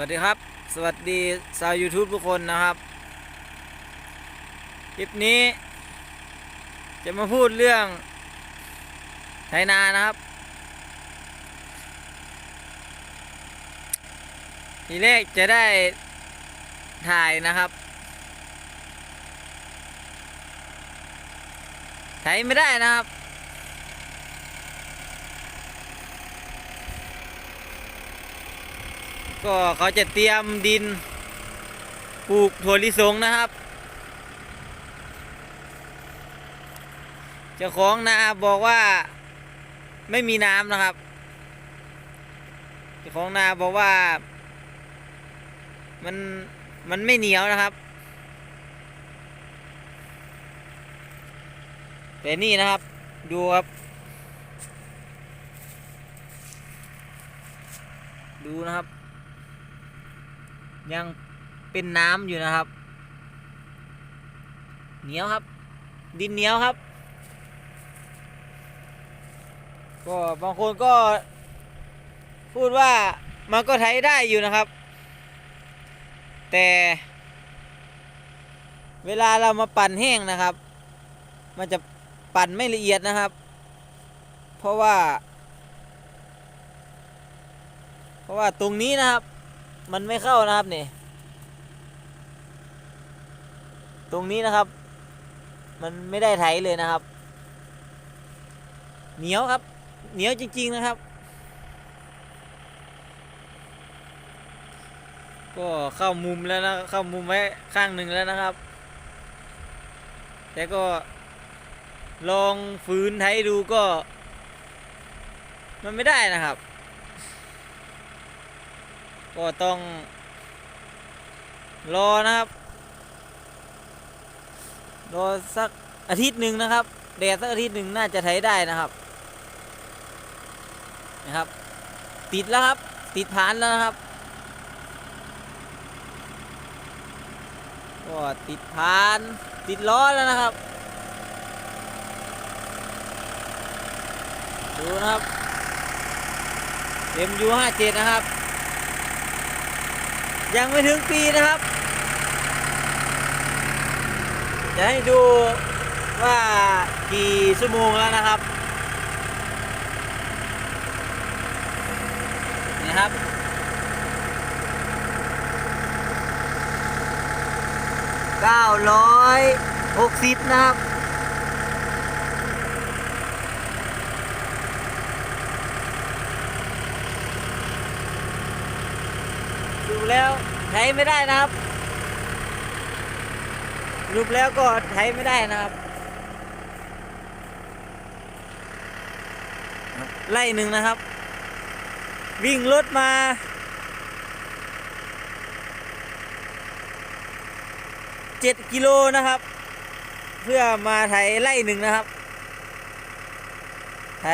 วัสดีครับ สวัสดีชาว YouTube ทุกคนนะครับ คลิปนี้ จะมาพูดเรื่องไถนานะครับ ทีแรกจะได้ถ่ายนะครับไถไม่ได้นะครับ ก็เขาจะเตรียมดินปลูกถั่วลิสงนะครับเจ้าของนาบอกว่าไม่มีน้ำนะครับเจ้าของนาบอกว่า มันมันไม่เหนียวนะครับ แต่นี่นะครับดูครับดูนะครับ ยังเป็นน้ำอยู่นะครับ เหนียวครับ ดินเหนียวครับ ก็บางคนก็ พูดว่ามันก็ไถได้อยู่นะครับ แต่ เวลาเรามาปั่นแห้งนะครับ มันจะปั่นไม่ละเอียดนะครับ เพราะว่า เพราะว่าตรงนี้นะครับ มันไม่เข้านะครับนี่ ตรงนี้นะครับ มันไม่ได้ไถเลยนะครับ เหนียวครับ เหนียวจริง ๆนะครับ ก็เข้ามุมแล้วนะ เข้ามุมไว้ข้างหนึ่งแล้วนะครับ แต่ก็ลองฝืนไถดูก็ มันไม่ได้นะครับ ก็ต้อง รอนะครับ รอสักอาทิตย์หนึ่งนะครับแดดสักอาทิตย์หนึ่งน่าจะไถได้นะครับนะครับ ติดแล้วครับ ติดฐานแล้วนะครับ ก็ติดฐาน ติดล้อแล้วนะครับ ดูนะครับ MU57 นะครับ ยังไม่ถึงปีนะครับ จะให้ดูว่ากี่ชั่วโมงแล้วนะครับนี่ครับ 960 นะครับ ดูแล้วไถไม่ได้นะครับรูปแล้วก็ไถไม่ได้นะครับ ไล่หนึ่งนะครับ วิ่งรถมาเจ็ดกิโลนะครับ เพื่อมาไถไล่หนึ่งนะครับ ไถ